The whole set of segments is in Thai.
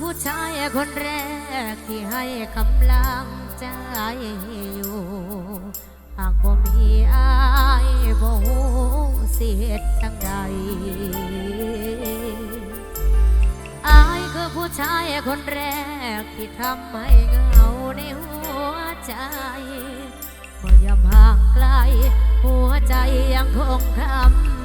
ผู้ชายคนแรกที่ให้กำลังใจอยู่ หากบ่มีอายบ่ฮู้สิเฮ็ดจังใดอายคือผู้ชายคนแรกที่ทำให้เงาในหัวใจก็ยามห่างไกล หัวใจยังคงคำ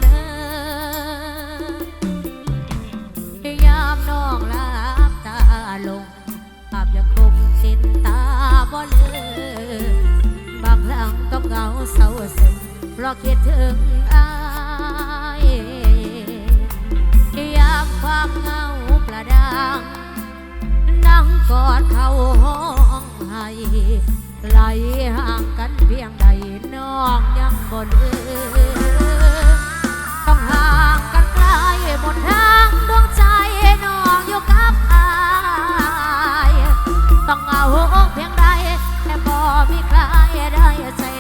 ตาบ่เลือบางครั้งก็เหงาเศร้าซึมเพราะคิดถึงอายยามความเหงาประดัง นั่งกอดเขาห้องให้ไหลห่างกันเพียงใดน้องยังบ่ลืมต้องห่างกันไกลบนทางดวงใจน้องอยู่กับอา ต้องเอาเพียงใดแค่บ่มีใครได้ใจ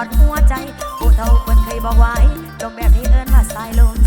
อดหัวใจผู้เฒ่าคนเคยบอกไว้ลมแบบนี้เอิ้นว่าสายลม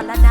i all of that.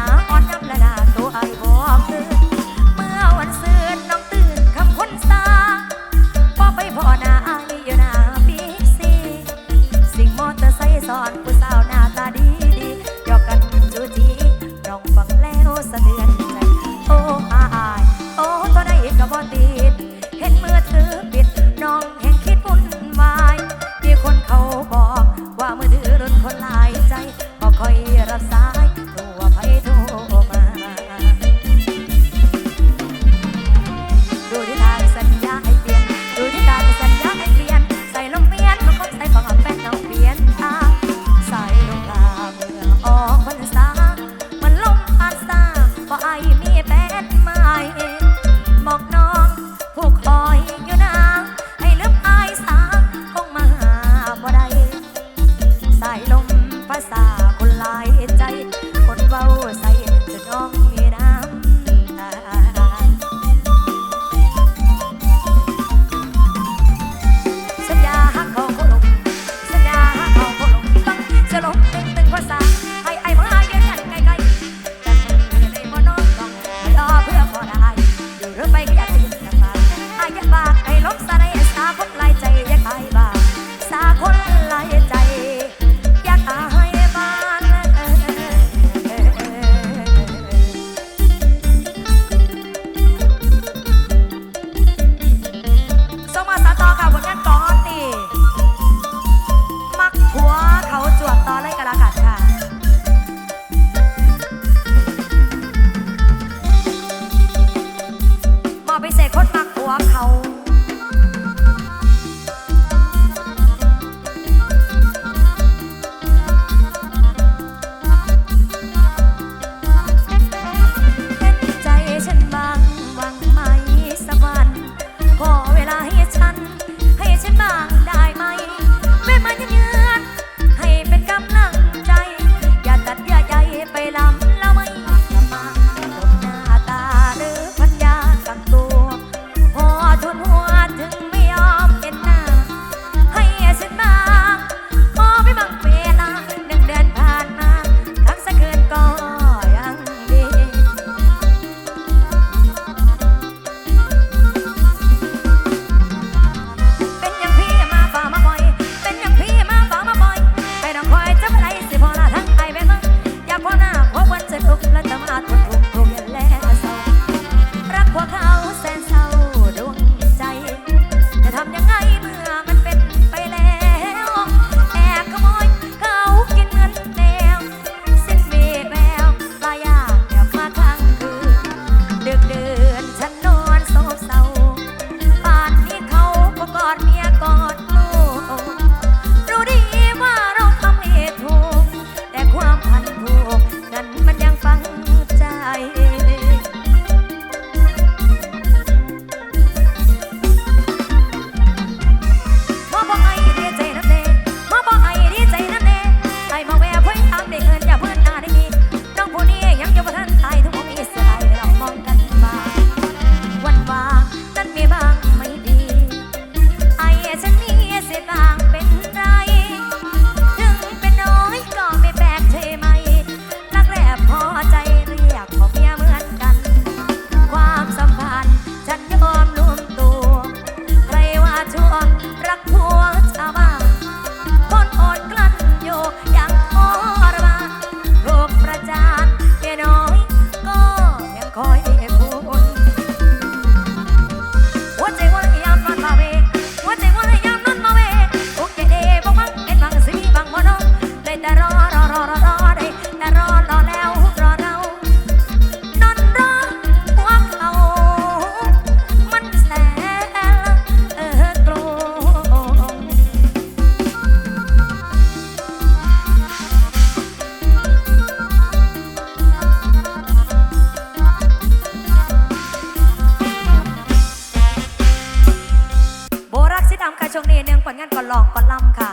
หลอกก่อนลำค่ะ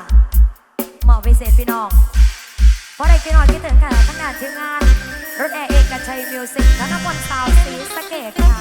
เหมาะพิเศษพี่น้องเพราะได้พี่น้องคิดถึงค่ะทั้งงานทีมงาน รถแอร์เอกชัยมิวสิกธนพลสาวสีสะเกตค่ะ